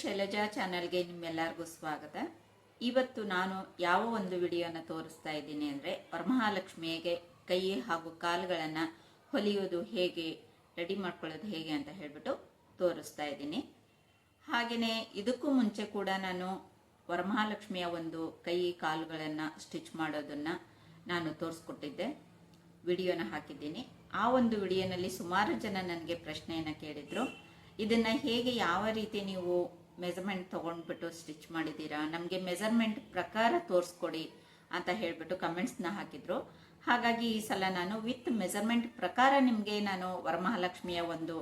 ಶೈಲಜಾ ಚಾನಲ್ಗೆ ನಿಮ್ಮೆಲ್ಲರಿಗೂ ಸ್ವಾಗತ. ಇವತ್ತು ನಾನು ಯಾವ ಒಂದು ವಿಡಿಯೋನ ತೋರಿಸ್ತಾ ಇದ್ದೀನಿ ಅಂದರೆ ವರಮಹಾಲಕ್ಷ್ಮಿಯಗೆ ಕೈ ಹಾಗೂ ಕಾಲುಗಳನ್ನು ಹೊಲಿಯೋದು ಹೇಗೆ, ರೆಡಿ ಮಾಡ್ಕೊಳ್ಳೋದು ಹೇಗೆ ಅಂತ ಹೇಳಿಬಿಟ್ಟು ತೋರಿಸ್ತಾ ಇದ್ದೀನಿ. ಹಾಗೆಯೇ ಇದಕ್ಕೂ ಮುಂಚೆ ಕೂಡ ನಾನು ವರಮಹಾಲಕ್ಷ್ಮಿಯ ಒಂದು ಕೈ, ಕಾಲುಗಳನ್ನು ಸ್ಟಿಚ್ ಮಾಡೋದನ್ನು ನಾನು ತೋರಿಸ್ಕೊಟ್ಟಿದ್ದೆ. ವಿಡಿಯೋನ ಹಾಕಿದ್ದೀನಿ. ಆ ಒಂದು ವಿಡಿಯೋನಲ್ಲಿ ಸುಮಾರು ಜನ ನನಗೆ ಪ್ರಶ್ನೆಯನ್ನು ಕೇಳಿದರು. ಇದನ್ನು ಹೇಗೆ ಯಾವ ರೀತಿ ನೀವು ಮೆಜರ್ಮೆಂಟ್ ತೊಗೊಂಡ್ಬಿಟ್ಟು ಸ್ಟಿಚ್ ಮಾಡಿದ್ದೀರಾ? ನಮಗೆ ಮೆಜರ್ಮೆಂಟ್ ಪ್ರಕಾರ ತೋರಿಸ್ಕೊಡಿ ಅಂತ ಹೇಳಿಬಿಟ್ಟು ಕಮೆಂಟ್ಸ್ನ ಹಾಕಿದ್ರು. ಹಾಗಾಗಿ ಈ ಸಲ ನಾನು ವಿತ್ ಮೆಜರ್ಮೆಂಟ್ ಪ್ರಕಾರ ನಿಮಗೆ ನಾನು ವರಮಹಾಲಕ್ಷ್ಮಿಯ ಒಂದು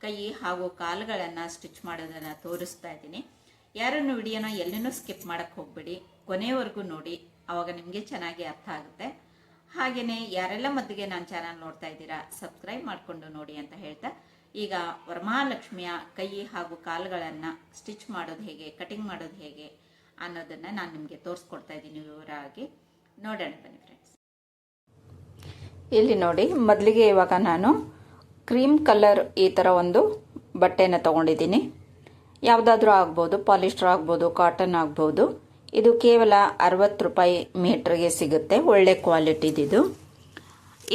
ಕೈ ಹಾಗೂ ಕಾಲುಗಳನ್ನು ಸ್ಟಿಚ್ ಮಾಡೋದನ್ನು ತೋರಿಸ್ತಾ ಇದ್ದೀನಿ. ಯಾರನ್ನು ವಿಡಿಯೋನ ಎಲ್ಲಿನೂ ಸ್ಕಿಪ್ ಮಾಡೋಕ್ಕೆ ಹೋಗ್ಬೇಡಿ. ಕೊನೆಯವರೆಗೂ ನೋಡಿ. ಆವಾಗ ನಿಮಗೆ ಚೆನ್ನಾಗಿ ಅರ್ಥ ಆಗುತ್ತೆ. ಹಾಗೆಯೇ ಯಾರೆಲ್ಲ ಮದ್ದಿಗೆ ನನ್ನ ಚಾನಲ್ ನೋಡ್ತಾ ಇದ್ದೀರಾ ಸಬ್ಸ್ಕ್ರೈಬ್ ಮಾಡಿಕೊಂಡು ನೋಡಿ ಅಂತ ಹೇಳ್ತಾ, ಈಗ ವರಮಹಾಲಕ್ಷ್ಮಿಯ ಕೈ ಹಾಗೂ ಕಾಲುಗಳನ್ನು ಸ್ಟಿಚ್ ಮಾಡೋದು ಹೇಗೆ ಕಟಿಂಗ್ ಮಾಡೋದು ಹೇಗೆ ಅನ್ನೋದನ್ನು ನಾನು ನಿಮಗೆ ತೋರಿಸ್ಕೊಡ್ತಾ ಇದ್ದೀನಿ ವಿವರವಾಗಿ. ನೋಡೋಣ ಬನ್ನಿ ಫ್ರೆಂಡ್ಸ್ ಇಲ್ಲಿ ನೋಡಿ, ಮೊದಲಿಗೆ ಇವಾಗ ನಾನು ಕ್ರೀಮ್ ಕಲರ್ ಈ ಥರ ಒಂದು ಬಟ್ಟೆನ ತೊಗೊಂಡಿದ್ದೀನಿ. ಯಾವುದಾದ್ರೂ ಆಗ್ಬೋದು ಪಾಲಿಸ್ಟರ್ ಆಗ್ಬೋದು ಕಾಟನ್ ಆಗ್ಬೋದು. ಇದು ಕೇವಲ ಅರವತ್ತು ರೂಪಾಯಿ ಮೀಟ್ರಿಗೆ ಸಿಗುತ್ತೆ. ಒಳ್ಳೆ ಕ್ವಾಲಿಟಿದಿದು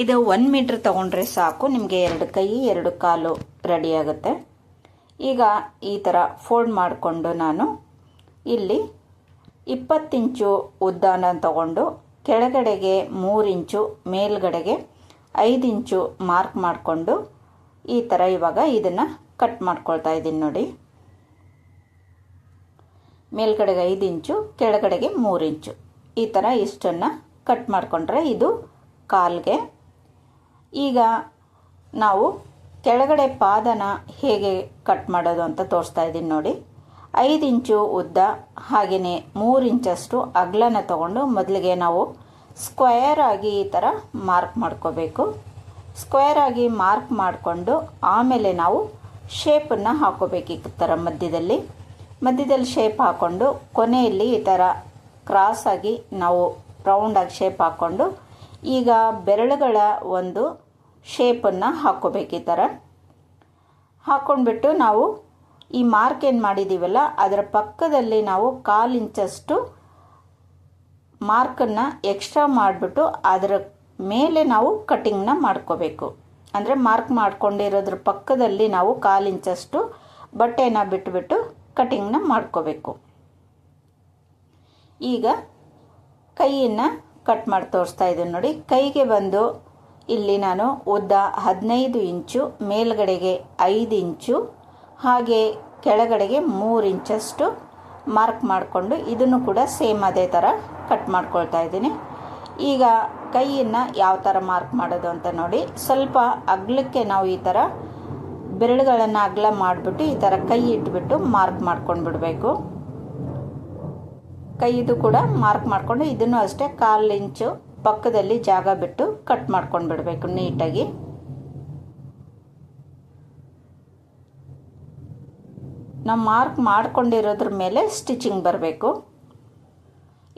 ಇದು ಒನ್ ಮೀಟ್ರ್ ತಗೊಂಡ್ರೆ ಸಾಕು. ನಿಮಗೆ ಎರಡು ಕೈ, ಎರಡು ಕಾಲು ರೆಡಿ ಆಗುತ್ತೆ. ಈಗ ಈ ಥರ ಫೋಲ್ಡ್ ಮಾಡಿಕೊಂಡು ನಾನು ಇಲ್ಲಿ ಇಪ್ಪತ್ತಿಂಚು ಉದ್ದಾನ ತಗೊಂಡು ಕೆಳಗಡೆಗೆ ಮೂರು ಇಂಚು, ಮೇಲ್ಗಡೆಗೆ ಐದು ಇಂಚು ಮಾರ್ಕ್ ಮಾಡಿಕೊಂಡು ಈ ಥರ ಇವಾಗ ಇದನ್ನು ಕಟ್ ಮಾಡ್ಕೊಳ್ತಾ ಇದ್ದೀನಿ ನೋಡಿ. ಮೇಲ್ಗಡೆಗೆ ಐದು ಇಂಚು, ಕೆಳಗಡೆಗೆ ಮೂರು ಇಂಚು. ಈ ಥರ ಇಷ್ಟನ್ನು ಕಟ್ ಮಾಡಿಕೊಂಡ್ರೆ ಇದು ಕಾಲ್ಗೆ. ಈಗ ನಾವು ಕೆಳಗಡೆ ಪಾದನ ಹೇಗೆ ಕಟ್ ಮಾಡೋದು ಅಂತ ತೋರಿಸ್ತಾ ಇದ್ದೀನಿ ನೋಡಿ. ಐದು ಇಂಚು ಉದ್ದ ಹಾಗೆಯೇ ಮೂರು ಇಂಚಷ್ಟು ಅಗಲನ ತಗೊಂಡು ಮೊದಲಿಗೆ ನಾವು ಸ್ಕ್ವಯರ್ ಆಗಿ ಈ ಥರ ಮಾರ್ಕ್ ಮಾಡ್ಕೋಬೇಕು. ಸ್ಕ್ವೇರ್ ಆಗಿ ಮಾರ್ಕ್ ಮಾಡಿಕೊಂಡು ಆಮೇಲೆ ನಾವು ಶೇಪನ್ನು ಹಾಕೋಬೇಕು ಈ ಥರ ಮಧ್ಯದಲ್ಲಿ. ಮಧ್ಯದಲ್ಲಿ ಶೇಪ್ ಹಾಕ್ಕೊಂಡು ಕೊನೆಯಲ್ಲಿ ಈ ಥರ ಕ್ರಾಸಾಗಿ ನಾವು ರೌಂಡಾಗಿ ಶೇಪ್ ಹಾಕ್ಕೊಂಡು ಈಗ ಬೆರಳುಗಳ ಒಂದು ಶೇಪನ್ನು ಹಾಕ್ಕೋಬೇಕು ಈ ಥರ ಹಾಕ್ಕೊಂಡ್ಬಿಟ್ಟು ನಾವು ಈ ಮಾರ್ಕ್ ಏನು ಮಾಡಿದ್ದೀವಲ್ಲ ಅದರ ಪಕ್ಕದಲ್ಲಿ ನಾವು ಕಾಲು ಇಂಚಷ್ಟು ಮಾರ್ಕನ್ನು ಎಕ್ಸ್ಟ್ರಾ ಮಾಡಿಬಿಟ್ಟು ಅದರ ಮೇಲೆ ನಾವು ಕಟಿಂಗ್ನ ಮಾಡ್ಕೋಬೇಕು. ಅಂದರೆ ಮಾರ್ಕ್ ಮಾಡ್ಕೊಂಡಿರೋದ್ರ ಪಕ್ಕದಲ್ಲಿ ನಾವು ಕಾಲು ಇಂಚಷ್ಟು ಬಟ್ಟೆನ ಬಿಟ್ಬಿಟ್ಟು ಕಟಿಂಗ್ನ ಮಾಡ್ಕೋಬೇಕು. ಈಗ ಕೈಯನ್ನು ಕಟ್ ಮಾಡಿ ತೋರಿಸ್ತಾ ಇದ್ದೀನಿ ನೋಡಿ. ಕೈಗೆ ಬಂದು ಇಲ್ಲಿ ನಾನು ಉದ್ದ ಹದಿನೈದು ಇಂಚು, ಮೇಲ್ಗಡೆಗೆ ಐದು ಇಂಚು, ಹಾಗೆ ಕೆಳಗಡೆಗೆ ಮೂರು ಇಂಚಷ್ಟು ಮಾರ್ಕ್ ಮಾಡಿಕೊಂಡು ಇದನ್ನು ಕೂಡ ಸೇಮ್ ಅದೇ ಥರ ಕಟ್ ಮಾಡ್ಕೊಳ್ತಾ ಇದ್ದೀನಿ. ಈಗ ಕೈಯನ್ನು ಯಾವ ಥರ ಮಾರ್ಕ್ ಮಾಡೋದು ಅಂತ ನೋಡಿ. ಸ್ವಲ್ಪ ಅಗ್ಲಕ್ಕೆ ನಾವು ಈ ಥರ ಬೆರಳುಗಳನ್ನು ಅಗಲ ಮಾಡಿಬಿಟ್ಟು ಈ ಥರ ಕೈ ಇಟ್ಬಿಟ್ಟು ಮಾರ್ಕ್ ಮಾಡ್ಕೊಂಡು ಬಿಡಬೇಕು. ಕೈದು ಕೂಡ ಮಾರ್ಕ್ ಮಾಡಿಕೊಂಡು ಇದನ್ನು ಅಷ್ಟೇ ಕಾಲು ಇಂಚು ಪಕ್ಕದಲ್ಲಿ ಜಾಗ ಬಿಟ್ಟು ಕಟ್ ಮಾಡ್ಕೊಂಡು ಬಿಡಬೇಕು ನೀಟಾಗಿ. ನಾವು ಮಾರ್ಕ್ ಮಾಡ್ಕೊಂಡಿರೋದ್ರ ಮೇಲೆ ಸ್ಟಿಚಿಂಗ್ ಬರಬೇಕು.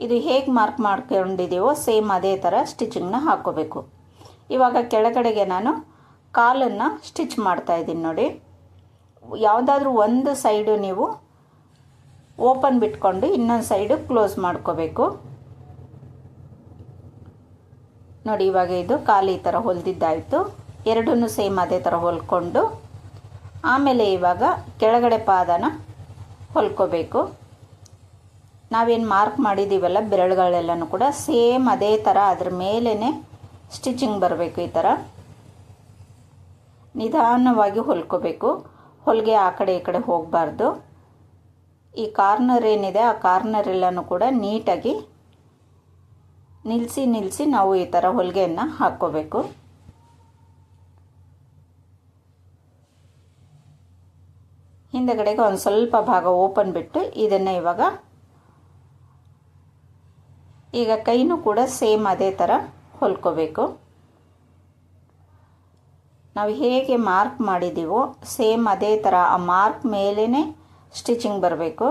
ಇದು ಹೇಗೆ ಮಾರ್ಕ್ ಮಾಡ್ಕೊಂಡಿದ್ದೀವೋ ಸೇಮ್ ಅದೇ ಥರ ಸ್ಟಿಚಿಂಗ್ನ ಹಾಕ್ಕೋಬೇಕು ಇವಾಗ ಕೆಳಗಡೆಗೆ ನಾನು ಕಾಲನ್ನು ಸ್ಟಿಚ್ ಮಾಡ್ತಾ ಇದ್ದೀನಿ ನೋಡಿ. ಯಾವುದಾದ್ರೂ ಒಂದು ಸೈಡು ನೀವು ಓಪನ್ ಬಿಟ್ಕೊಂಡು ಇನ್ನೊಂದು ಸೈಡು ಕ್ಲೋಸ್ ಮಾಡ್ಕೋಬೇಕು. ನೋಡಿ, ಇವಾಗ ಇದು ಖಾಲಿ ಈ ಥರ ಹೊಲ್ದಿದ್ದಾಯಿತು. ಎರಡೂ ಸೇಮ್ ಅದೇ ಥರ ಹೊಲ್ಕೊಂಡು, ಆಮೇಲೆ ಇವಾಗ ಕೆಳಗಡೆ ಪಾದನ ಹೊಲ್ಕೋಬೇಕು. ನಾವೇನು ಮಾರ್ಕ್ ಮಾಡಿದ್ದೀವಲ್ಲ ಬೆರಳುಗಳೆಲ್ಲನೂ ಕೂಡ ಸೇಮ್ ಅದೇ ಥರ ಅದ್ರ ಮೇಲೇ ಸ್ಟಿಚಿಂಗ್ ಬರಬೇಕು ಈ ಥರ ನಿಧಾನವಾಗಿ ಹೊಲ್ಕೋಬೇಕು. ಹೊಲಿಗೆ ಆ ಕಡೆ ಈ ಕಡೆ ಹೋಗಬಾರ್ದು. ಈ ಕಾರ್ನರ್ ಏನಿದೆ ಆ ಕಾರ್ನರ್ ಎಲ್ಲನೂ ಕೂಡ ನೀಟಾಗಿ ನಿಲ್ಲಿಸಿ ನಿಲ್ಲಿಸಿ ನಾವು ಈ ಥರ ಹೊಲಿಗೆಯನ್ನು ಹಾಕ್ಕೋಬೇಕು. ಹಿಂದೆಗಡೆಗೆ ಒಂದು ಸ್ವಲ್ಪ ಭಾಗ ಓಪನ್ ಬಿಟ್ಟು ಇದನ್ನು ಇವಾಗ ಈಗ ಕೈನೂ ಕೂಡ ಸೇಮ್ ಅದೇ ಥರ ಹೊಲ್ಕೋಬೇಕು. ನಾವು ಹೇಗೆ ಮಾರ್ಕ್ ಮಾಡಿದ್ದೀವೋ ಸೇಮ್ ಅದೇ ಥರ ಆ ಮಾರ್ಕ್ ಮೇಲೇ ಸ್ಟಿಚಿಂಗ್ ಬರಬೇಕು.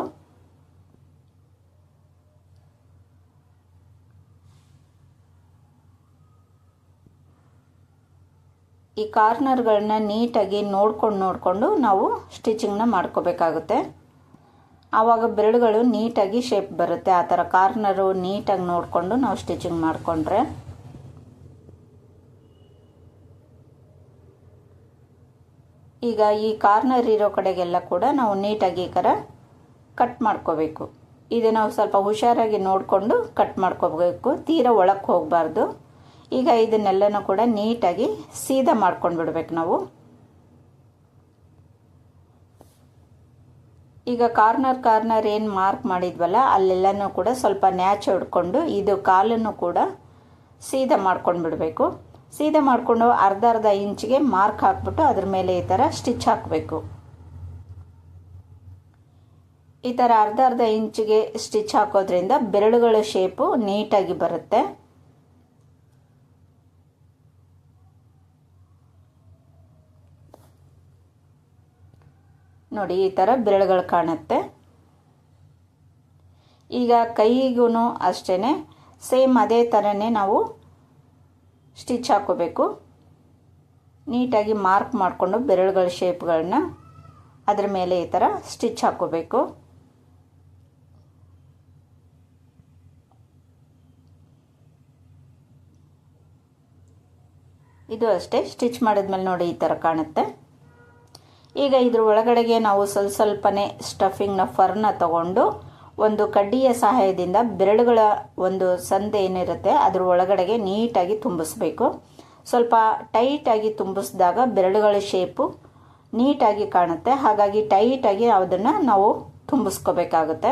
ಈ ಕಾರ್ನರ್ಗಳನ್ನ ನೀಟಾಗಿ ನೋಡ್ಕೊಂಡು ನೋಡಿಕೊಂಡು ನಾವು ಸ್ಟಿಚಿಂಗ್ನ ಮಾಡ್ಕೋಬೇಕಾಗುತ್ತೆ. ಆವಾಗ ಬೆರಳುಗಳು ನೀಟಾಗಿ ಶೇಪ್ ಬರುತ್ತೆ. ಆ ಥರ ಕಾರ್ನರು ನೀಟಾಗಿ ನೋಡಿಕೊಂಡು ನಾವು ಸ್ಟಿಚಿಂಗ್ ಮಾಡಿಕೊಂಡ್ರೆ. ಈಗ ಈ ಕಾರ್ನರ್ ಇರೋ ಕಡೆಗೆಲ್ಲ ಕೂಡ ನಾವು ನೀಟಾಗಿ ಈ ಥರ ಕಟ್ ಮಾಡ್ಕೋಬೇಕು. ಇದು ನಾವು ಸ್ವಲ್ಪ ಹುಷಾರಾಗಿ ನೋಡಿಕೊಂಡು ಕಟ್ ಮಾಡ್ಕೋಬೇಕು. ತೀರ ಒಳಕ್ಕೆ ಹೋಗಬಾರ್ದು. ಈಗ ಇದನ್ನೆಲ್ಲನೂ ಕೂಡ ನೀಟಾಗಿ ಸೀದಾ ಮಾಡ್ಕೊಂಡು ಬಿಡ್ಬೇಕು ನಾವು. ಈಗ ಕಾರ್ನರ್ ಕಾರ್ನರ್ ಏನು ಮಾರ್ಕ್ ಮಾಡಿದ್ವಲ್ಲ, ಅಲ್ಲೆಲ್ಲನೂ ಕೂಡ ಸ್ವಲ್ಪ ನ್ಯಾಚ್ ಹೊಡ್ಕೊಂಡು ಇದು ಕಾಲನ್ನು ಕೂಡ ಸೀದಾ ಮಾಡ್ಕೊಂಡು ಬಿಡಬೇಕು ಸೀದಾ ಮಾಡಿಕೊಂಡು ಅರ್ಧ ಅರ್ಧ ಇಂಚಿಗೆ ಮಾರ್ಕ್ ಹಾಕ್ಬಿಟ್ಟು ಅದ್ರ ಮೇಲೆ ಈ ಥರ ಸ್ಟಿಚ್ ಹಾಕಬೇಕು. ಈ ಥರ ಅರ್ಧ ಅರ್ಧ ಇಂಚಿಗೆ ಸ್ಟಿಚ್ ಹಾಕೋದ್ರಿಂದ ಬೆರಳುಗಳ ಶೇಪು ನೀಟಾಗಿ ಬರುತ್ತೆ. ನೋಡಿ, ಈ ಥರ ಬೆರಳುಗಳು ಕಾಣುತ್ತೆ. ಈಗ ಕೈಗೂ ಅಷ್ಟೇ ಸೇಮ್ ಅದೇ ಥರನೇ ನಾವು ಸ್ಟಿಚ್ ಹಾಕೋಬೇಕು. ನೀಟಾಗಿ ಮಾರ್ಕ್ ಮಾಡಿಕೊಂಡು ಬೆರಳುಗಳ ಶೇಪ್ಗಳನ್ನ ಅದರ ಮೇಲೆ ಈ ಥರ ಸ್ಟಿಚ್ ಹಾಕೋಬೇಕು. ಇದು ಅಷ್ಟೇ, ಸ್ಟಿಚ್ ಮಾಡಿದ್ಮೇಲೆ ನೋಡಿ ಈ ಥರ ಕಾಣುತ್ತೆ. ಈಗ ಇದ್ರ ಒಳಗಡೆಗೆ ನಾವು ಸ್ವಲ್ಪ ಸ್ವಲ್ಪನೇ ಸ್ಟಫಿಂಗ್ನ ಫರ್ನ ತಗೊಂಡು ಒಂದು ಕಡ್ಡಿಯ ಸಹಾಯದಿಂದ ಬೆರಳುಗಳ ಒಂದು ಸಂದೆ ಏನಿರುತ್ತೆ, ಅದ್ರ ಒಳಗಡೆಗೆ ನೀಟಾಗಿ ತುಂಬಿಸ್ಬೇಕು. ಸ್ವಲ್ಪ ಟೈಟಾಗಿ ತುಂಬಿಸಿದಾಗ ಬೆರಳುಗಳ ಶೇಪು ನೀಟಾಗಿ ಕಾಣುತ್ತೆ. ಹಾಗಾಗಿ ಟೈಟಾಗಿ ಅದನ್ನು ನಾವು ತುಂಬಿಸ್ಕೋಬೇಕಾಗುತ್ತೆ.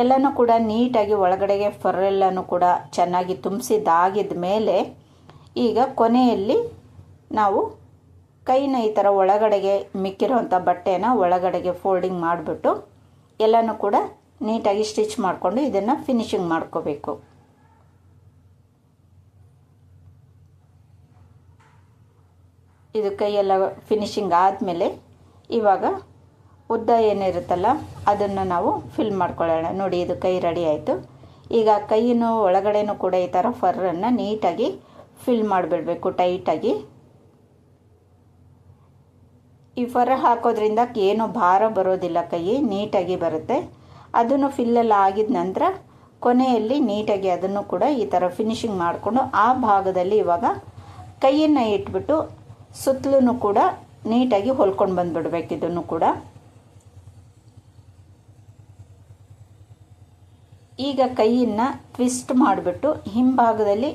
ಎಲ್ಲನೂ ಕೂಡ ನೀಟಾಗಿ ಒಳಗಡೆಗೆ ಫರ್ರೆಲ್ಲನೂ ಕೂಡ ಚೆನ್ನಾಗಿ ತುಂಬಿಸಿದಾಗಿದ ಮೇಲೆ ಈಗ ಕೊನೆಯಲ್ಲಿ ನಾವು ಕೈನ ಈ ಥರ ಒಳಗಡೆಗೆ ಮಿಕ್ಕಿರೋಂಥ ಬಟ್ಟೆನ ಒಳಗಡೆಗೆ ಫೋಲ್ಡಿಂಗ್ ಮಾಡಿಬಿಟ್ಟು ಎಲ್ಲನೂ ಕೂಡ ನೀಟಾಗಿ ಸ್ಟಿಚ್ ಮಾಡಿಕೊಂಡು ಇದನ್ನು ಫಿನಿಶಿಂಗ್ ಮಾಡ್ಕೋಬೇಕು. ಇದು ಕೈಯೆಲ್ಲ ಫಿನಿಶಿಂಗ್ ಆದಮೇಲೆ ಇವಾಗ ಉದ್ದ ಏನಿರುತ್ತಲ್ಲ ಅದನ್ನು ನಾವು ಫಿಲ್ ಮಾಡ್ಕೊಳ್ಳೋಣ. ನೋಡಿ, ಇದು ಕೈ ರೆಡಿ ಆಯಿತು. ಈಗ ಕೈಯೂ ಒಳಗಡೆನೂ ಕೂಡ ಈ ಥರ ಫರ್ರನ್ನು ನೀಟಾಗಿ ಫಿಲ್ ಮಾಡಿಬಿಡಬೇಕು ಟೈಟಾಗಿ ಈ ಫರ್ ಹಾಕೋದ್ರಿಂದ ಏನು ಭಾರ ಬರೋದಿಲ್ಲ ಕೈ ನೀಟಾಗಿ ಬರುತ್ತೆ. ಅದನ್ನು ಫಿಲ್ಲೆಲ್ಲ ಆಗಿದ ನಂತರ ಕೊನೆಯಲ್ಲಿ ನೀಟಾಗಿ ಅದನ್ನು ಕೂಡ ಈ ಥರ ಫಿನಿಶಿಂಗ್ ಮಾಡಿಕೊಂಡು ಆ ಭಾಗದಲ್ಲಿ ಇವಾಗ ಕೈಯನ್ನು ಇಟ್ಬಿಟ್ಟು ಸುತ್ತಲೂ ಕೂಡ ನೀಟಾಗಿ ಹೊಲ್ಕೊಂಡು ಬಂದುಬಿಡ್ಬೇಕು ಇದನ್ನು ಕೂಡ. ಈಗ ಕೈಯನ್ನು ಟ್ವಿಸ್ಟ್ ಮಾಡಿಬಿಟ್ಟು ಹಿಂಭಾಗದಲ್ಲಿ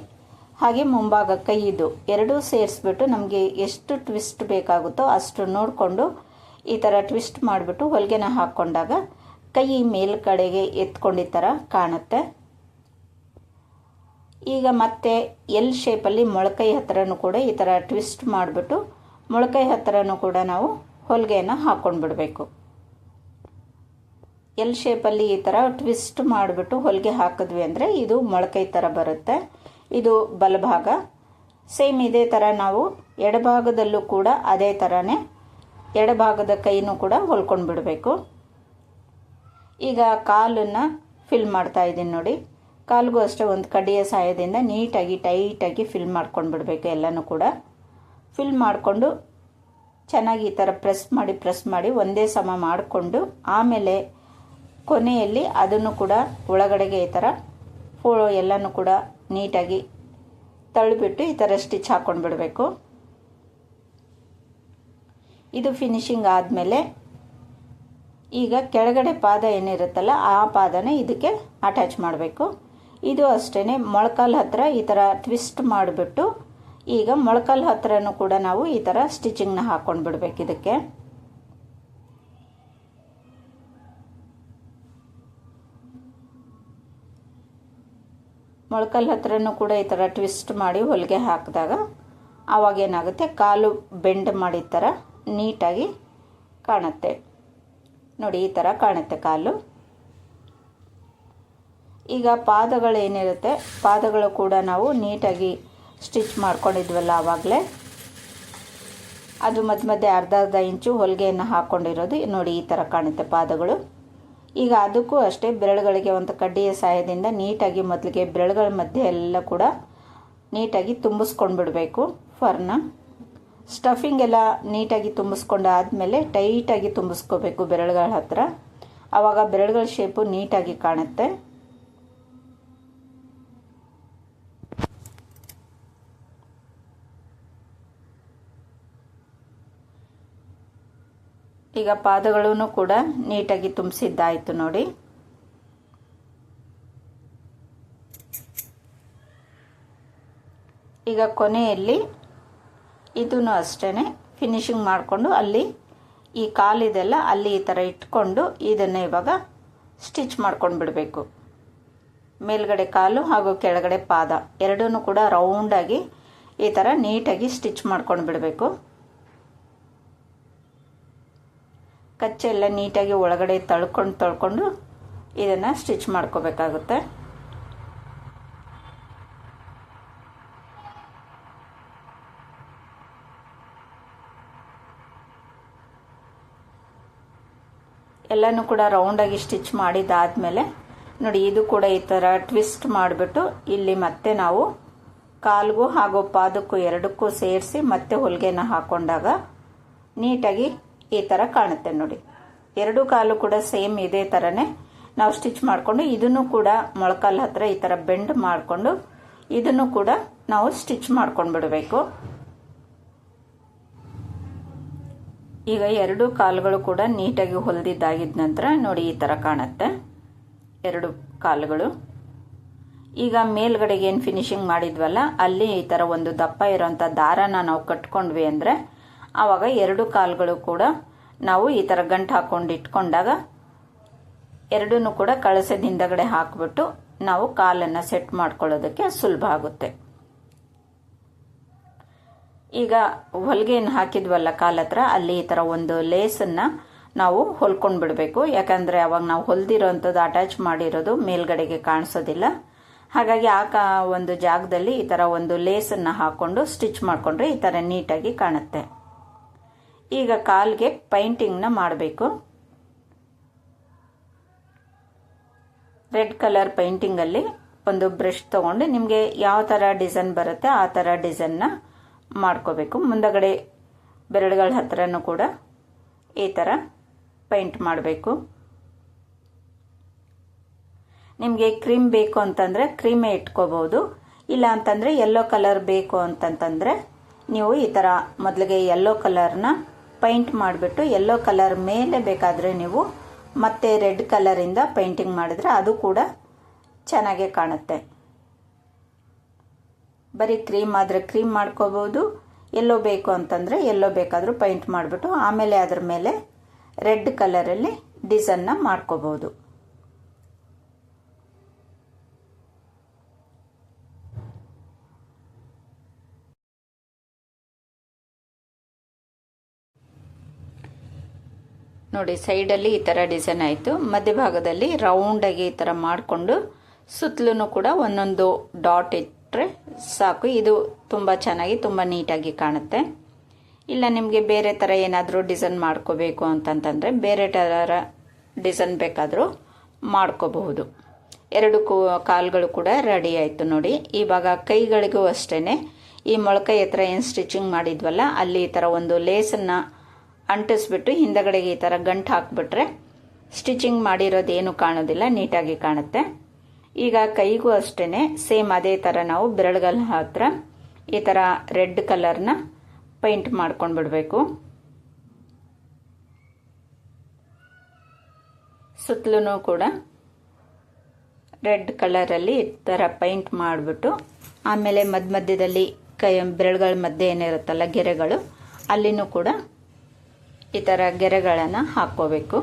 ಹಾಗೆ ಮುಂಭಾಗ ಕೈಯಿದು ಎರಡೂ ಸೇರಿಸ್ಬಿಟ್ಟು ನಮಗೆ ಎಷ್ಟು ಟ್ವಿಸ್ಟ್ ಬೇಕಾಗುತ್ತೋ ಅಷ್ಟು ನೋಡಿಕೊಂಡು ಈ ಥರ ಟ್ವಿಸ್ಟ್ ಮಾಡಿಬಿಟ್ಟು ಹೊಲಿಗೆನ ಹಾಕ್ಕೊಂಡಾಗ ಕೈ ಮೇಲ್ಗಡೆಗೆ ಎತ್ಕೊಂಡಿದ್ದ ಥರ ಕಾಣುತ್ತೆ. ಈಗ ಮತ್ತೆ ಎಲ್ ಶೇಪಲ್ಲಿ ಮೊಳಕೈ ಹತ್ತಿರನೂ ಕೂಡ ಈ ಥರ ಟ್ವಿಸ್ಟ್ ಮಾಡಿಬಿಟ್ಟು ಮೊಳಕೈ ಹತ್ತಿರನೂ ಕೂಡ ನಾವು ಹೊಲಿಗೆಯನ್ನು ಹಾಕ್ಕೊಂಡು ಬಿಡಬೇಕು ಎಲ್ ಶೇಪಲ್ಲಿ ಈ ಥರ ಟ್ವಿಸ್ಟ್ ಮಾಡಿಬಿಟ್ಟು ಹೊಲಿಗೆ ಹಾಕಿದ್ವಿ ಅಂದರೆ ಇದು ಮೊಳಕೈ ಥರ ಬರುತ್ತೆ. ಇದು ಬಲಭಾಗ. ಸೇಮ್ ಇದೇ ಥರ ನಾವು ಎಡಭಾಗದಲ್ಲೂ ಕೂಡ ಅದೇ ಥರನೇ ಎಡಭಾಗದ ಕೈನೂ ಕೂಡ ಹೊಲ್ಕೊಂಡು ಬಿಡಬೇಕು ಈಗ ಕಾಲನ್ನು ಫಿಲ್ ಮಾಡ್ತಾ ಇದ್ದೀನಿ ನೋಡಿ. ಕಾಲಿಗೂ ಅಷ್ಟೇ ಒಂದು ಕಡಿಯ ಸಹಾಯದಿಂದ ನೀಟಾಗಿ, ಟೈಟಾಗಿ ಫಿಲ್ ಮಾಡ್ಕೊಂಡು ಬಿಡಬೇಕು ಎಲ್ಲನೂ ಕೂಡ. ಫಿಲ್ ಮಾಡಿಕೊಂಡು ಚೆನ್ನಾಗಿ ಈ ಥರ ಪ್ರೆಸ್ ಮಾಡಿ ಪ್ರೆಸ್ ಮಾಡಿ ಒಂದೇ ಸಮ ಮಾಡಿಕೊಂಡು ಆಮೇಲೆ ಕೊನೆಯಲ್ಲಿ ಅದನ್ನು ಕೂಡ ಒಳಗಡೆಗೆ ಈ ಥರ ಫೋ, ಎಲ್ಲನೂ ಕೂಡ ನೀಟಾಗಿ ತಳ್ಳಿಬಿಟ್ಟು ಈ ಥರ ಸ್ಟಿಚ್ ಹಾಕ್ಕೊಂಡು ಬಿಡಬೇಕು ಇದು ಫಿನಿಶಿಂಗ್ ಆದಮೇಲೆ ಈಗ ಕೆಳಗಡೆ ಪಾದ ಏನಿರುತ್ತಲ್ಲ ಆ ಪಾದನ ಇದಕ್ಕೆ ಅಟ್ಯಾಚ್ ಮಾಡಬೇಕು. ಇದು ಅಷ್ಟೇ ಮೊಳಕಾಲು ಹತ್ತಿರ ಈ ಥರ ಟ್ವಿಸ್ಟ್ ಮಾಡಿಬಿಟ್ಟು ಈಗ ಮೊಳಕಾಲು ಹತ್ತಿರನೂ ಕೂಡ ನಾವು ಈ ಥರ ಸ್ಟಿಚಿಂಗ್ನ ಹಾಕ್ಕೊಂಡು ಬಿಡಬೇಕು ಇದಕ್ಕೆ. ಮೊಳಕಲ್ ಹತ್ರನೂ ಕೂಡ ಈ ಥರ ಟ್ವಿಸ್ಟ್ ಮಾಡಿ ಹೊಲಿಗೆ ಹಾಕಿದಾಗ ಆವಾಗ ಏನಾಗುತ್ತೆ ಕಾಲು ಬೆಂಡ್ ಮಾಡಿದ ಥರ ನೀಟಾಗಿ ಕಾಣುತ್ತೆ. ನೋಡಿ, ಈ ಥರ ಕಾಣುತ್ತೆ ಕಾಲು. ಈಗ ಪಾದಗಳೇನಿರುತ್ತೆ, ಪಾದಗಳು ಕೂಡ ನಾವು ನೀಟಾಗಿ ಸ್ಟಿಚ್ ಮಾಡ್ಕೊಂಡಿದ್ವಲ್ಲ ಆವಾಗಲೇ. ಅದು ಮಧ್ಯ ಮಧ್ಯೆ ಅರ್ಧ ಅರ್ಧ ಇಂಚು ಹೊಲಿಗೆಯನ್ನು ಹಾಕ್ಕೊಂಡಿರೋದು ನೋಡಿ, ಈ ಥರ ಕಾಣುತ್ತೆ ಪಾದಗಳು. ಈಗ ಅದಕ್ಕೂ ಅಷ್ಟೇ ಬೆರಳುಗಳಿಗೆ ಒಂದು ಕಡ್ಡಿಯ ಸಹಾಯದಿಂದ ನೀಟಾಗಿ ಮೊದಲಿಗೆ ಬೆರಳುಗಳ ಮಧ್ಯೆ ಎಲ್ಲ ಕೂಡ ನೀಟಾಗಿ ತುಂಬಿಸ್ಕೊಂಡ್ಬಿಡಬೇಕು ಫರ್ನ. ಸ್ಟಫಿಂಗ್ ಎಲ್ಲ ನೀಟಾಗಿ ತುಂಬಿಸ್ಕೊಂಡು ಆದಮೇಲೆ ಟೈಟಾಗಿ ತುಂಬಿಸ್ಕೋಬೇಕು ಬೆರಳುಗಳ ಹತ್ತಿರ ಆವಾಗ ಬೆರಳುಗಳ ಶೇಪು ನೀಟಾಗಿ ಕಾಣುತ್ತೆ. ಈಗ ಪಾದಗಳೂ ಕೂಡ ನೀಟಾಗಿ ತುಂಬಿಸಿದ್ದಾಯಿತು ನೋಡಿ. ಈಗ ಕೊನೆಯಲ್ಲಿ ಇದೂ ಅಷ್ಟೇ ಫಿನಿಶಿಂಗ್ ಮಾಡಿಕೊಂಡು ಅಲ್ಲಿ ಈ ಕಾಲಿದೆಲ್ಲ ಅಲ್ಲಿ ಈ ಥರ ಇಟ್ಕೊಂಡು ಇದನ್ನು ಇವಾಗ ಸ್ಟಿಚ್ ಮಾಡ್ಕೊಂಡು ಬಿಡಬೇಕು. ಮೇಲ್ಗಡೆ ಕಾಲು ಹಾಗೂ ಕೆಳಗಡೆ ಪಾದ ಎರಡೂ ಕೂಡ ರೌಂಡಾಗಿ ಈ ಥರ ನೀಟಾಗಿ ಸ್ಟಿಚ್ ಮಾಡ್ಕೊಂಡು ಬಿಡಬೇಕು. ಕಚ್ಚೆಲ್ಲ ನೀಟಾಗಿ ಒಳಗಡೆ ತಳ್ಕೊಂಡು ತಳ್ಕೊಂಡು ಇದನ್ನು ಸ್ಟಿಚ್ ಮಾಡ್ಕೋಬೇಕಾಗುತ್ತೆ. ಎಲ್ಲನೂ ಕೂಡ ರೌಂಡಾಗಿ ಸ್ಟಿಚ್ ಮಾಡಿದಾದಮೇಲೆ ನೋಡಿ, ಇದು ಕೂಡ ಈ ಥರ ಟ್ವಿಸ್ಟ್ ಮಾಡಿಬಿಟ್ಟು ಇಲ್ಲಿ ಮತ್ತೆ ನಾವು ಕಾಲ್ಗೂ ಹಾಗೂ ಪಾದಕ್ಕೂ ಎರಡಕ್ಕೂ ಸೇರಿಸಿ ಮತ್ತೆ ಹೊಲಿಗೆನ ಹಾಕೊಂಡಾಗ ನೀಟಾಗಿ ಈ ಥರ ಕಾಣುತ್ತೆ ನೋಡಿ. ಎರಡು ಕಾಲು ಕೂಡ ಸೇಮ್ ಇದೇ ಥರನೇ ನಾವು ಸ್ಟಿಚ್ ಮಾಡಿಕೊಂಡು ಇದನ್ನು ಕೂಡ ಮೊಳಕಾಲ್ ಹತ್ರ ಈ ಥರ ಬೆಂಡ್ ಮಾಡಿಕೊಂಡು ಇದನ್ನು ಕೂಡ ನಾವು ಸ್ಟಿಚ್ ಮಾಡ್ಕೊಂಡು ಬಿಡಬೇಕು ಈಗ ಎರಡು ಕಾಲುಗಳು ಕೂಡ ನೀಟಾಗಿ ಹೊಲಿದಿದ್ದಾಗಿದ್ದ ನಂತರ ನೋಡಿ ಈ ಥರ ಕಾಣುತ್ತೆ. ಎರಡು ಕಾಲುಗಳು. ಈಗ ಮೇಲ್ಗಡೆಗೆ ಏನು ಫಿನಿಶಿಂಗ್ ಮಾಡಿದ್ವಲ್ಲ, ಅಲ್ಲಿ ಈ ಥರ ಒಂದು ದಪ್ಪ ಇರೋಂಥ ದಾರನ ನಾವು ಕಟ್ಕೊಂಡ್ವಿ ಅಂದರೆ, ಆವಾಗ ಎರಡು ಕಾಲುಗಳು ಕೂಡ ನಾವು ಈ ಥರ ಗಂಟು ಹಾಕೊಂಡು ಇಟ್ಕೊಂಡಾಗ ಎರಡೂ ಕೂಡ ಕಳಸದ ಹಿಂದಗಡೆ ಹಾಕಿಬಿಟ್ಟು ನಾವು ಕಾಲನ್ನು ಸೆಟ್ ಮಾಡ್ಕೊಳ್ಳೋದಕ್ಕೆ ಸುಲಭ ಆಗುತ್ತೆ. ಈಗ ಹೊಲಿಗೆಯನ್ನು ಹಾಕಿದ್ವಲ್ಲ ಕಾಲ ಹತ್ರ, ಅಲ್ಲಿ ಈ ಥರ ಒಂದು ಲೇಸನ್ನು ನಾವು ಹೊಲ್ಕೊಂಡು ಬಿಡಬೇಕು. ಯಾಕಂದರೆ ಅವಾಗ ನಾವು ಹೊಲ್ದಿರೋಂಥದ್ದು ಅಟ್ಯಾಚ್ ಮಾಡಿರೋದು ಮೇಲ್ಗಡೆಗೆ ಕಾಣಿಸೋದಿಲ್ಲ. ಹಾಗಾಗಿ ಆ ಕಾ ಒಂದು ಜಾಗದಲ್ಲಿ ಈ ಥರ ಒಂದು ಲೇಸನ್ನು ಹಾಕ್ಕೊಂಡು ಸ್ಟಿಚ್ ಮಾಡಿಕೊಂಡ್ರೆ ಈ ಥರ ನೀಟಾಗಿ ಕಾಣುತ್ತೆ. ಈಗ ಕಾಲ್ಗೆ ಪೈಂಟಿಂಗ್ನ ಮಾಡಬೇಕು. ರೆಡ್ ಕಲರ್ ಪೈಂಟಿಂಗಲ್ಲಿ ಒಂದು ಬ್ರಷ್ ತೊಗೊಂಡು ನಿಮಗೆ ಯಾವ ಥರ ಡಿಸೈನ್ ಬರುತ್ತೆ ಆ ಥರ ಡಿಸೈನ್ನ ಮಾಡ್ಕೋಬೇಕು. ಮುಂದಗಡೆ ಬೆರಳುಗಳ ಹತ್ರನೂ ಕೂಡ ಈ ಥರ ಪೈಂಟ್ ಮಾಡಬೇಕು. ನಿಮಗೆ ಕ್ರೀಮ್ ಬೇಕು ಅಂತಂದರೆ ಕ್ರೀಮೇ ಇಟ್ಕೋಬೋದು ಇಲ್ಲ ಅಂತಂದರೆ ಯೆಲ್ಲೋ ಕಲರ್ ಬೇಕು ಅಂತಂತಂದರೆ ನೀವು ಈ ಥರ ಮೊದಲಿಗೆ ಯೆಲ್ಲೋ ಕಲರ್ನ ಪೈಂಟ್ ಮಾಡಿಬಿಟ್ಟು ಯೆಲ್ಲೋ ಕಲರ್ ಮೇಲೆ ಬೇಕಾದರೆ ನೀವು ಮತ್ತೆ ರೆಡ್ ಕಲರಿಂದ ಪೈಂಟಿಂಗ್ ಮಾಡಿದರೆ ಅದು ಕೂಡ ಚೆನ್ನಾಗೇ ಕಾಣುತ್ತೆ. ಬರೀ ಕ್ರೀಮ್ ಆದರೆ ಕ್ರೀಮ್ ಮಾಡ್ಕೋಬೋದು, ಎಲ್ಲೋ ಬೇಕು ಅಂತಂದರೆ ಎಲ್ಲೋ ಬೇಕಾದರೂ ಪೈಂಟ್ ಮಾಡಿಬಿಟ್ಟು ಆಮೇಲೆ ಅದರ ಮೇಲೆ ರೆಡ್ ಕಲರಲ್ಲಿ ಡಿಸೈನ್ನ ಮಾಡ್ಕೋಬೋದು. ನೋಡಿ ಸೈಡಲ್ಲಿ ಈ ಥರ ಡಿಸೈನ್ ಆಯಿತು. ಮಧ್ಯಭಾಗದಲ್ಲಿ ರೌಂಡಾಗಿ ಈ ಥರ ಮಾಡಿಕೊಂಡು ಸುತ್ತಲೂ ಕೂಡ ಒಂದೊಂದು ಡಾಟ್ ಇಟ್ಟರೆ ಸಾಕು. ಇದು ತುಂಬ ಚೆನ್ನಾಗಿ, ತುಂಬ ನೀಟಾಗಿ ಕಾಣುತ್ತೆ. ಇಲ್ಲ, ನಿಮಗೆ ಬೇರೆ ಥರ ಏನಾದರೂ ಡಿಸೈನ್ ಮಾಡ್ಕೋಬೇಕು ಅಂತಂತಂದರೆ ಬೇರೆ ಥರ ಡಿಸೈನ್ ಬೇಕಾದರೂ ಮಾಡ್ಕೋಬಹುದು. ಎರಡು ಕಾಲುಗಳು ಕೂಡ ರೆಡಿ ಆಯಿತು ನೋಡಿ. ಇವಾಗ ಕೈಗಳಿಗೂ ಅಷ್ಟೇ ಈ ಮೊಳಕೈ ಹತ್ರ ಏನು ಸ್ಟಿಚಿಂಗ್ ಮಾಡಿದ್ವಲ್ಲ, ಅಲ್ಲಿ ಈ ಥರ ಒಂದು ಲೇಸನ್ನು ಅಂಟಿಸ್ಬಿಟ್ಟು ಹಿಂದಗಡೆಗೆ ಈ ಥರ ಗಂಟು ಹಾಕ್ಬಿಟ್ರೆ ಸ್ಟಿಚಿಂಗ್ ಮಾಡಿರೋದು ಏನು ಕಾಣೋದಿಲ್ಲ, ನೀಟಾಗಿ ಕಾಣುತ್ತೆ. ಈಗ ಕೈಗೂ ಅಷ್ಟೇ ಸೇಮ್ ಅದೇ ಥರ ನಾವು ಬೆರಳುಗಳ ಹತ್ರ ಈ ಥರ ರೆಡ್ ಕಲರ್ನ ಪೈಂಟ್ ಮಾಡ್ಕೊಂಡು ಬಿಡಬೇಕು ಸುತ್ತಲೂ ಕೂಡ ರೆಡ್ ಕಲರಲ್ಲಿ ಈ ಥರ ಪೈಂಟ್ ಮಾಡಿಬಿಟ್ಟು, ಆಮೇಲೆ ಮಧ್ಯ ಮಧ್ಯದಲ್ಲಿ ಕೈ, ಬೆರಳುಗಳ ಮಧ್ಯೆ ಏನಿರುತ್ತಲ್ಲ ಗೆರೆಗಳು, ಅಲ್ಲಿನೂ ಕೂಡ ಈ ಥರ ಗೆರೆಗಳನ್ನು ಹಾಕ್ಕೋಬೇಕು.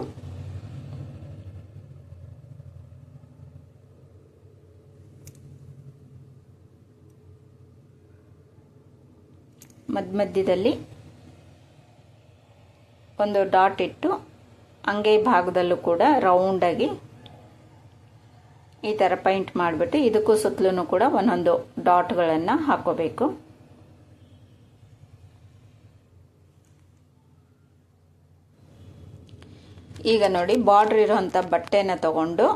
ಮಧ್ಯ ಮಧ್ಯದಲ್ಲಿ ಒಂದು ಡಾಟ್ ಇಟ್ಟು ಹಂಗೆ ಭಾಗದಲ್ಲೂ ಕೂಡ ರೌಂಡಾಗಿ ಈ ಥರ ಪೈಂಟ್ ಮಾಡಿಬಿಟ್ಟು ಇದಕ್ಕೂ ಸುತ್ತಲೂ ಕೂಡ ಒಂದೊಂದು ಡಾಟ್ಗಳನ್ನು ಹಾಕೋಬೇಕು. ಈಗ ನೋಡಿ ಬಾರ್ಡ್ರ್ ಇರೋವಂಥ ಬಟ್ಟೆನ ತಗೊಂಡು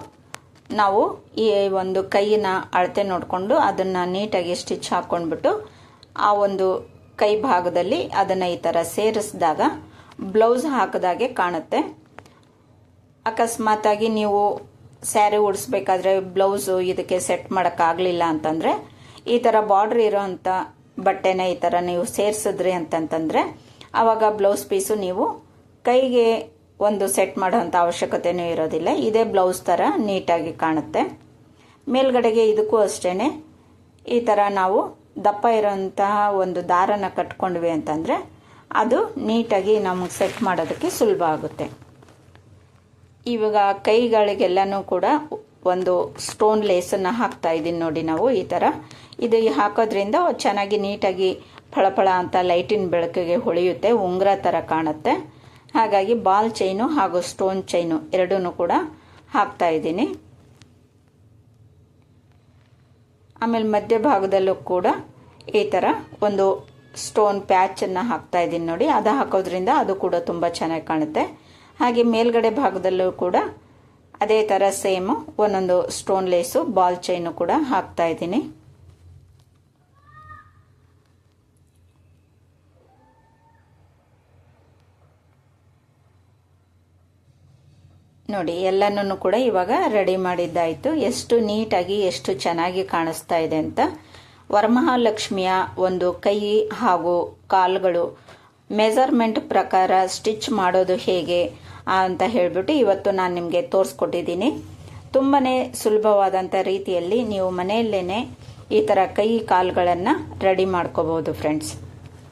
ನಾವು ಈ ಒಂದು ಕೈಯಿನ ಅಳತೆ ನೋಡಿಕೊಂಡು ಅದನ್ನು ನೀಟಾಗಿ ಸ್ಟಿಚ್ ಹಾಕ್ಕೊಂಡ್ಬಿಟ್ಟು ಆ ಒಂದು ಕೈ ಭಾಗದಲ್ಲಿ ಅದನ್ನು ಈ ಥರ ಸೇರಿಸಿದಾಗ ಬ್ಲೌಸ್ ಹಾಕಿದಾಗೆ ಕಾಣುತ್ತೆ. ಅಕಸ್ಮಾತಾಗಿ ನೀವು ಸ್ಯಾರಿ ಉಡಿಸ್ಬೇಕಾದ್ರೆ ಬ್ಲೌಸು ಇದಕ್ಕೆ ಸೆಟ್ ಮಾಡೋಕ್ಕಾಗಲಿಲ್ಲ ಅಂತಂದರೆ, ಈ ಥರ ಬಾರ್ಡ್ರ್ ಇರೋವಂಥ ಬಟ್ಟೆನ ಈ ಥರ ನೀವು ಸೇರಿಸಿದ್ರಿ ಅಂತಂತಂದರೆ ಆವಾಗ ಬ್ಲೌಸ್ ಪೀಸು ನೀವು ಕೈಗೆ ಒಂದು ಸೆಟ್ ಮಾಡೋವಂಥ ಅವಶ್ಯಕತೆಯೂ ಇರೋದಿಲ್ಲ. ಇದೇ ಬ್ಲೌಸ್ ಥರ ನೀಟಾಗಿ ಕಾಣುತ್ತೆ. ಮೇಲ್ಗಡೆಗೆ ಇದಕ್ಕೂ ಅಷ್ಟೇ ಈ ಥರ ನಾವು ದಪ್ಪ ಇರೋಂತಹ ಒಂದು ದಾರನ ಕಟ್ಕೊಂಡ್ವಿ ಅಂತಂದರೆ ಅದು ನೀಟಾಗಿ ನಮಗೆ ಸೆಟ್ ಮಾಡೋದಕ್ಕೆ ಸುಲಭ ಆಗುತ್ತೆ. ಇವಾಗ ಕೈಗಳಿಗೆಲ್ಲನೂ ಕೂಡ ಒಂದು ಸ್ಟೋನ್ ಲೇಸನ್ನು ಹಾಕ್ತಾ ಇದ್ದೀನಿ ನೋಡಿ ನಾವು ಈ ಥರ ಇದು ಹಾಕೋದ್ರಿಂದ ಚೆನ್ನಾಗಿ ನೀಟಾಗಿ ಫಳಫಳ ಅಂತ ಲೈಟಿನ ಬೆಳಕಿಗೆ ಹೊಳೆಯುತ್ತೆ, ಉಂಗುರ ಥರ ಕಾಣುತ್ತೆ. ಹಾಗಾಗಿ ಬಾಲ್ ಚೈನು ಹಾಗೂ ಸ್ಟೋನ್ ಚೈನು ಎರಡೂ ಕೂಡ ಹಾಕ್ತಾ ಇದ್ದೀನಿ ಆಮೇಲೆ ಮಧ್ಯಭಾಗದಲ್ಲೂ ಕೂಡ ಈ ಥರ ಒಂದು ಸ್ಟೋನ್ ಪ್ಯಾಚನ್ನು ಹಾಕ್ತಾ ಇದ್ದೀನಿ ನೋಡಿ. ಅದು ಹಾಕೋದ್ರಿಂದ ಅದು ಕೂಡ ತುಂಬ ಚೆನ್ನಾಗಿ ಕಾಣುತ್ತೆ. ಹಾಗೆ ಮೇಲ್ಗಡೆ ಭಾಗದಲ್ಲೂ ಕೂಡ ಅದೇ ಥರ ಸೇಮು ಒಂದೊಂದು ಸ್ಟೋನ್ ಲೇಸು ಬಾಲ್ ಚೈನು ಕೂಡ ಹಾಕ್ತಾ ಇದ್ದೀನಿ. ನೋಡಿ ಎಲ್ಲನೂ ಕೂಡ ಇವಾಗ ರೆಡಿ ಮಾಡಿದ್ದಾಯಿತು. ಎಷ್ಟು ನೀಟಾಗಿ, ಎಷ್ಟು ಚೆನ್ನಾಗಿ ಕಾಣಿಸ್ತಾ ಇದೆ ಅಂತ. ವರಮಹಾಲಕ್ಷ್ಮಿಯ ಒಂದು ಕೈ ಹಾಗೂ ಕಾಲುಗಳು ಮೆಜರ್ಮೆಂಟ್ ಪ್ರಕಾರ ಸ್ಟಿಚ್ ಮಾಡೋದು ಹೇಗೆ ಅಂತ ಹೇಳಿಬಿಟ್ಟು ಇವತ್ತು ನಾನು ನಿಮಗೆ ತೋರಿಸ್ಕೊಟ್ಟಿದ್ದೀನಿ. ತುಂಬಾ ಸುಲಭವಾದಂಥ ರೀತಿಯಲ್ಲಿ ನೀವು ಮನೆಯಲ್ಲೇ ಈ ಥರ ಕೈ ಕಾಲುಗಳನ್ನು ರೆಡಿ ಮಾಡ್ಕೋಬೋದು ಫ್ರೆಂಡ್ಸ್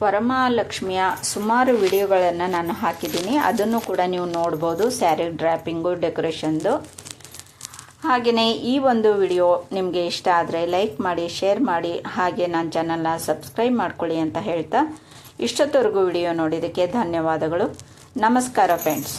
ವರಮಹಾಲಕ್ಷ್ಮಿಯ ಸುಮಾರು ವಿಡಿಯೋಗಳನ್ನು ನಾನು ಹಾಕಿದ್ದೀನಿ. ಅದನ್ನು ಕೂಡ ನೀವು ನೋಡ್ಬೋದು, ಸ್ಯಾರಿ ಡ್ರ್ಯಾಪಿಂಗು, ಡೆಕೋರೇಷನ್ದು. ಹಾಗೆಯೇ ಈ ಒಂದು ವಿಡಿಯೋ ನಿಮಗೆ ಇಷ್ಟ ಆದರೆ ಲೈಕ್ ಮಾಡಿ, ಶೇರ್ ಮಾಡಿ, ಹಾಗೆ ನನ್ನ ಚಾನಲ್ನ ಸಬ್ಸ್ಕ್ರೈಬ್ ಮಾಡ್ಕೊಳ್ಳಿ ಅಂತ ಹೇಳ್ತಾ ಇಷ್ಟೊತ್ತವರೆಗೂ ವಿಡಿಯೋ ನೋಡಿದ್ದಕ್ಕೆ ಧನ್ಯವಾದಗಳು. ನಮಸ್ಕಾರ ಫ್ರೆಂಡ್ಸ್.